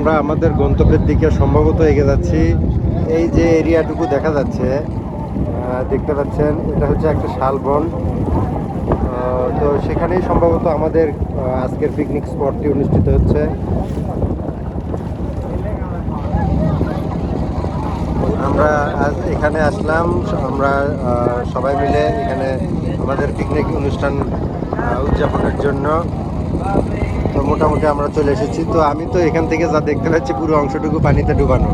আমরা আমাদের গন্তব্যের দিকে সম্ভবত এগিয়ে যাচ্ছি। এই যে এরিয়াটুকু দেখা যাচ্ছে দেখতে পাচ্ছেন, এটা হচ্ছে একটা শালবন। তো সেখানেই সম্ভবত আমাদের আজকের পিকনিক স্পটটি অনুষ্ঠিত হচ্ছে। আমরা আজ এখানে আসলাম, আমরা সবাই মিলে এখানে আমাদের পিকনিক অনুষ্ঠান উদযাপনের জন্য। মোটামুটি আমরা চলে এসেছি। তো আমি তো এখান থেকে যা দেখতে পাচ্ছি পুরো অংশটুকু পানিতে ডুবানো।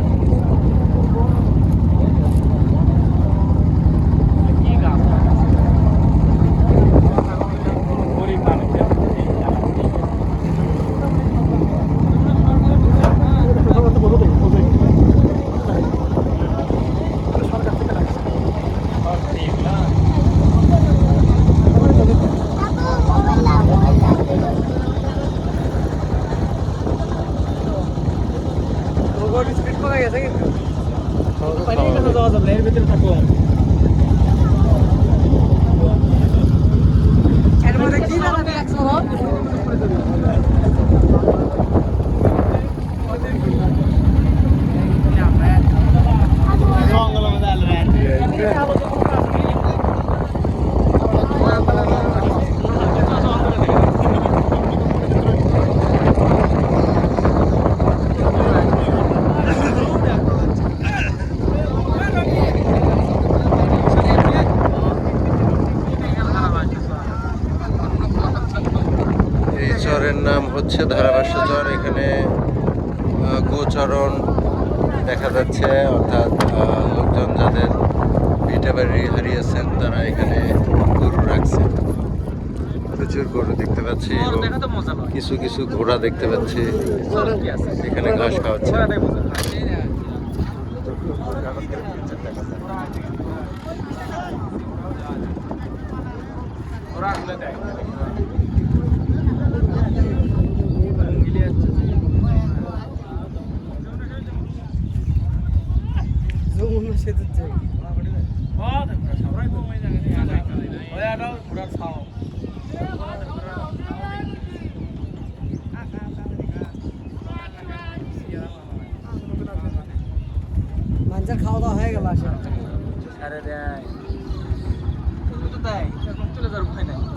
স্পিড কমে গেছে কিন্তু। পানির কাছে যাওয়া যাবে এর ভিতরে থাকলাম এর মধ্যে কি লাগাতে লাগছো এই হচ্ছে ধারাবাস্য চর এখানে গোচরণ দেখা যাচ্ছে অর্থাৎ লোকজন যাদের ভিটে বাড়ি হারিয়েছেন তারা এখানে গরু রাখছে। প্রচুর গরু দেখতে পাচ্ছি কিছু কিছু ঘোড়া দেখতে পাচ্ছি। এখানে ঘাস খাওয়াচ্ছে ওরা খাওয়া দাওয়া হয়ে গেল আসে